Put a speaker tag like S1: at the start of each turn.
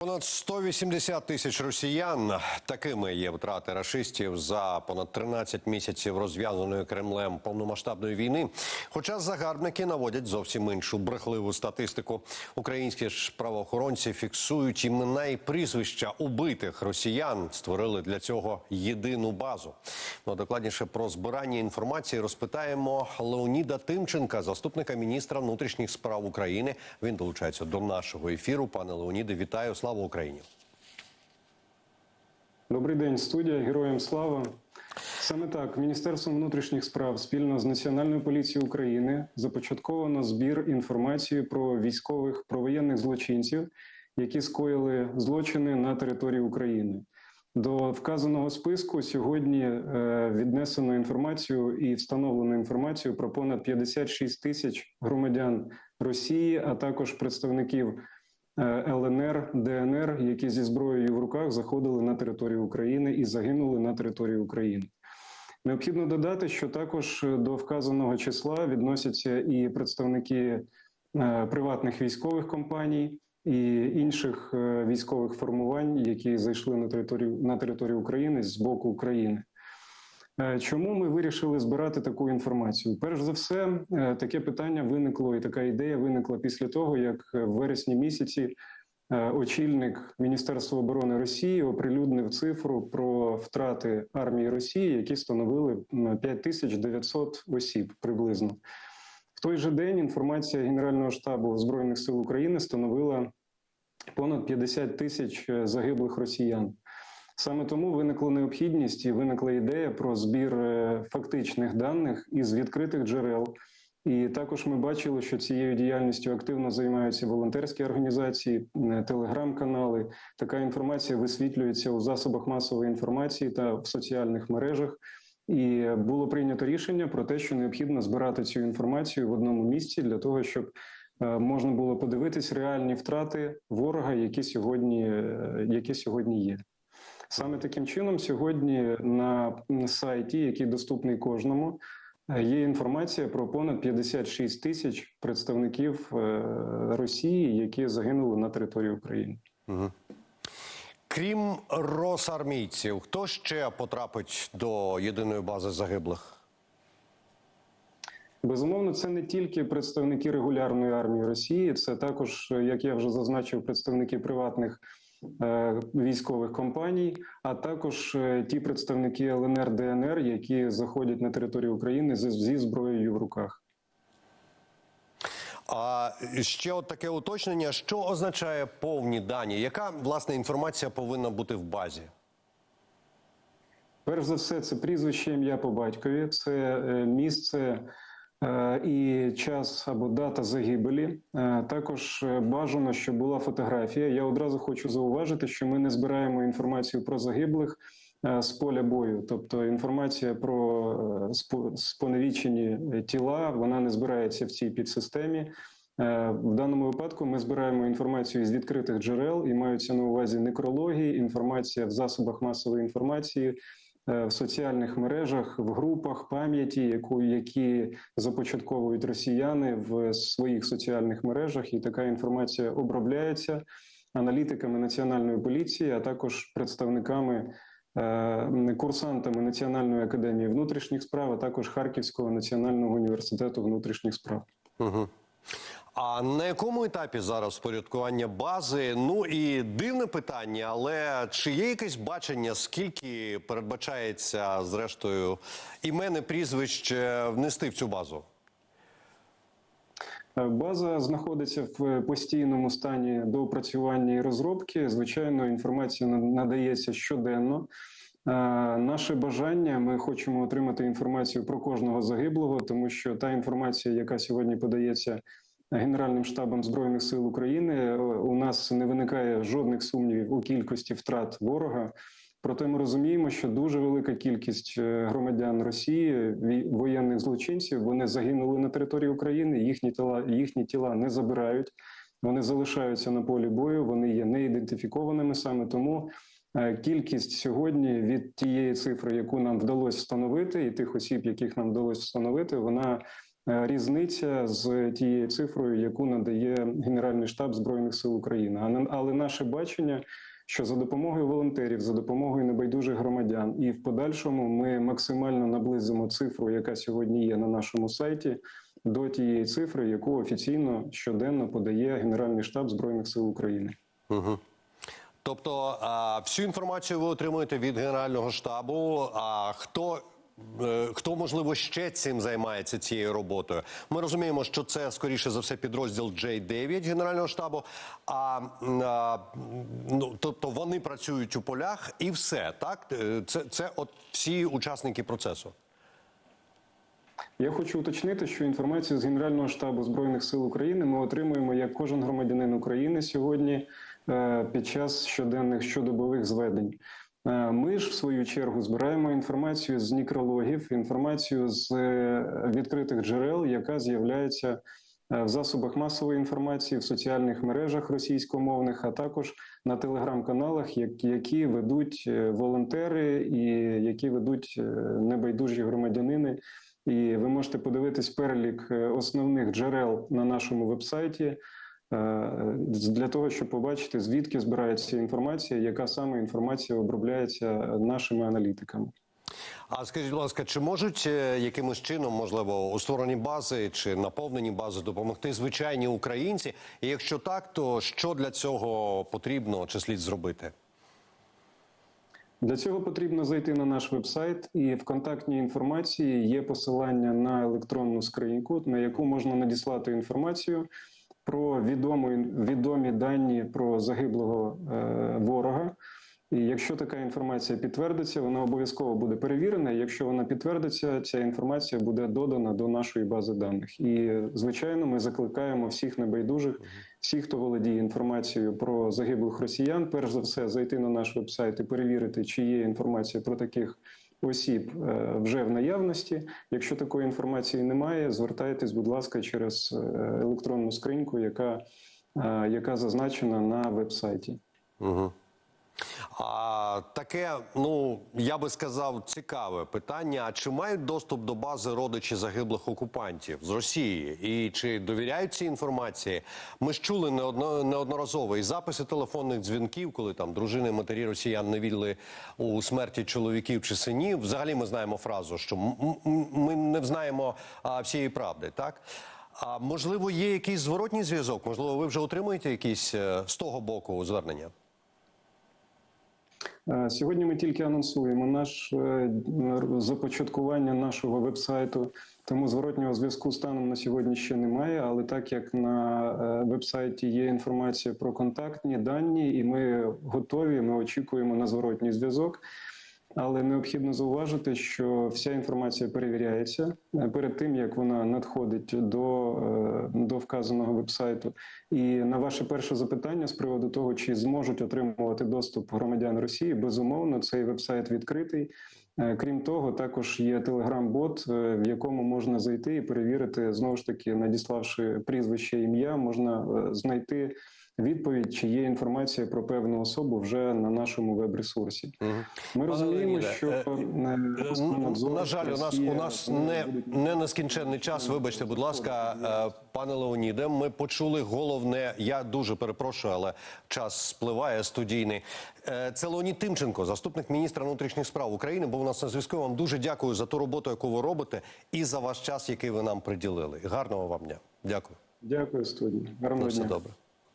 S1: Понад 180 тисяч росіян. Такими є втрати рашистів за понад 13 місяців розв'язаної Кремлем повномасштабної війни. Хоча загарбники наводять зовсім іншу брехливу статистику. Українські ж правоохоронці фіксують імена і прізвища убитих росіян. Створили для цього єдину базу. Ну, докладніше про збирання інформації розпитаємо Леоніда Тимченка, заступника міністра внутрішніх справ України. Він долучається до нашого ефіру. Пане Леоніде, вітаю! Слава Україні!
S2: Добрий день, студія. Героям слава. Саме так, Міністерством внутрішніх справ спільно з Національною поліцією України започатковано збір інформації про військових про воєнних злочинців, які скоїли злочини на території України. До вказаного списку сьогодні е, віднесено інформацію і встановлено інформацію про понад 56 тисяч громадян Росії, а також представників ЛНР, ДНР, які зі зброєю в руках заходили на територію України і загинули на території України. Необхідно додати, що також до вказаного числа відносяться і представники е, приватних військових компаній і інших е, військових формувань, які зайшли на територію на територію України з боку України. Е, Чому ми вирішили збирати таку інформацію? Перш за все, е, таке питання виникло, і така ідея виникла після того, як в вересні місяці е, очільник Міністерства оборони Росії оприлюднив цифру про втрати армії Росії, які становили м, 5900 осіб приблизно. В той же день інформація Генерального штабу Збройних сил України становила понад 50 тисяч е, загиблих росіян. Саме тому виникла необхідність і виникла ідея про збір е, фактичних даних із відкритих джерел. І також ми бачили, що цією діяльністю активно займаються волонтерські організації, е, телеграм-канали. Така інформація висвітлюється у засобах масової інформації та в соціальних мережах. І було прийнято рішення про те, що необхідно збирати цю інформацію в одному місці для того, щоб е, можна було подивитись реальні втрати ворога, які сьогодні, які сьогодні є. Саме таким чином, сьогодні на сайті, який доступний кожному, е, є інформація про понад 56 тисяч представників е, Росії, які загинули на території України.
S1: Крім росармійців, хто ще потрапить до єдиної бази загиблих?
S2: Безумовно, це не тільки представники регулярної армії Росії, це також, як я вже зазначив, представники приватних е, військових компаній, а також е, ті представники ЛНР ДНР, які заходять на територію України зі, зброєю в руках.
S1: А ще от таке уточнення: що означає повні дані? Яка власне інформація повинна бути в базі?
S2: Перш за все, це прізвище ім'я по батькові, це е, місце е, і час або дата загибелі. Е, Також е, бажано, щоб була фотографія. Я одразу хочу зауважити, що ми не збираємо інформацію про загиблих е, з поля бою, тобто інформація про е, споневічені тіла, вона не збирається в цій підсистемі. Е, В даному випадку ми збираємо інформацію із відкритих джерел і маються на увазі некрології, інформація в засобах масової інформації, е, в соціальних мережах, в групах пам'яті, яку які започатковують росіяни в своїх соціальних мережах, і така інформація обробляється аналітиками національної поліції, а також представниками. е, Курсантами Національної академії внутрішніх справ, а також Харківського національного університету внутрішніх справ.
S1: Угу. А на якому етапі зараз впорядкування бази? Ну і дивне питання, але чи є якесь бачення, скільки передбачається зрештою імен і прізвищ е, внести в цю базу?
S2: Е, База знаходиться в постійному стані доопрацювання і розробки. Звичайно, інформація надається щоденно. Е, Наше бажання ми хочемо отримати інформацію про кожного загиблого, тому що та інформація, яка сьогодні подається Генеральним штабом збройних сил України, е, у нас не виникає жодних сумнівів у кількості втрат ворога. Проте ми розуміємо, що дуже велика кількість е, громадян Росії, воєнних злочинців, вони загинули на території України. Їхні тіла, їхні тіла не забирають, вони залишаються на полі бою. Вони є неідентифікованими. Саме тому е, кількість сьогодні від тієї цифри, яку нам вдалося встановити, і тих осіб, яких нам вдалося встановити, вона різниця з тією цифрою, яку надає Генеральний штаб Збройних сил України. Але наше бачення, що за допомогою волонтерів, за допомогою небайдужих громадян, і в подальшому ми максимально наблизимо цифру, яка сьогодні є на нашому сайті, до тієї цифри, яку офіційно щоденно подає Генеральний штаб Збройних сил України.
S1: Угу. Тобто всю інформацію ви отримуєте від Генерального штабу. А хто, е, хто можливо ще цим займається цією роботою? Ми розуміємо, що це скоріше за все підрозділ J9 Генерального штабу. А, а ну тобто вони працюють у полях і все так. Е, Це, це от всі учасники процесу.
S2: Я хочу уточнити, що інформацію з Генерального штабу Збройних сил України ми отримуємо як кожен громадянин України сьогодні е, під час щоденних щодобових зведень. Е, Ми ж в свою чергу збираємо інформацію з нікрологів, інформацію з е, відкритих джерел, яка з'являється е, в засобах масової інформації, в соціальних мережах російськомовних, а також на телеграм-каналах, як- які ведуть волонтери і які ведуть небайдужі громадянини. І ви можете подивитись перелік основних джерел на нашому вебсайті для того, щоб побачити, звідки збирається інформація, яка саме інформація обробляється нашими аналітиками.
S1: А скажіть, будь ласка, чи можуть е, якимось чином, можливо, у створенні бази чи наповненні бази допомогти звичайні українці? І якщо так, то що для цього потрібно чи слід зробити?
S2: Для цього потрібно зайти на наш вебсайт, і в контактній інформації є посилання на електронну скриньку, на яку можна надіслати інформацію про відому, відомі дані про загиблого е, ворога. І якщо така інформація підтвердиться, вона обов'язково буде перевірена. І Якщо вона підтвердиться, ця інформація буде додана до нашої бази даних. І звичайно, ми закликаємо всіх небайдужих, всіх, хто володіє інформацією про загиблих росіян, перш за все зайти на наш вебсайт і перевірити, чи є інформація про таких осіб е, вже в наявності. Якщо такої інформації немає, звертайтесь, будь ласка, через е, електронну скриньку, яка, е, яка зазначена на вебсайті.
S1: Угу. А таке, ну я би сказав, цікаве питання: а чи мають доступ до бази родичі загиблих окупантів з Росії? І чи довіряють цій інформації? Ми ж чули неодно, неодноразово і записи телефонних дзвінків, коли там дружини матері росіян не вірили у смерті чоловіків чи синів. Взагалі ми знаємо фразу, що м- ми не знаємо а, всієї правди, так? А можливо, є якийсь зворотній зв'язок? Можливо, ви вже отримуєте якісь е, з того боку звернення?
S2: Сьогодні ми тільки анонсуємо наш е, започаткування нашого вебсайту. Тому зворотнього зв'язку станом на сьогодні ще немає. Але так як на е, вебсайті є інформація про контактні дані, і ми готові, ми очікуємо на зворотній зв'язок. Але необхідно зауважити, що вся інформація перевіряється е, перед тим, як вона надходить до, е, до вказаного вебсайту. І на ваше перше запитання з приводу того, чи зможуть отримувати доступ громадян Росії, безумовно, цей вебсайт відкритий. Е, Крім того, також є телеграм-бот, в якому можна зайти і перевірити знову ж таки, надіславши прізвище ім'я, можна знайти відповідь, чи є інформація про певну особу вже на нашому веб-ресурсі. Ми розуміємо,
S1: Леоніде,
S2: що
S1: е,
S2: е,
S1: Ну, на жаль, у нас у нас не, не нескінченний час. Вибачте, будь ласка, е, пане Леоніде. Ми почули головне. Я дуже перепрошую, але час спливає студійний. Е, Це Леонід Тимченко, заступник міністра внутрішніх справ України. Був у нас на зв'язку. Вам дуже дякую за ту роботу, яку ви робите, і за ваш час, який ви нам приділили. Гарного вам дня. Дякую.
S2: Дякую, студії.
S1: На
S2: Гарного
S1: все добре.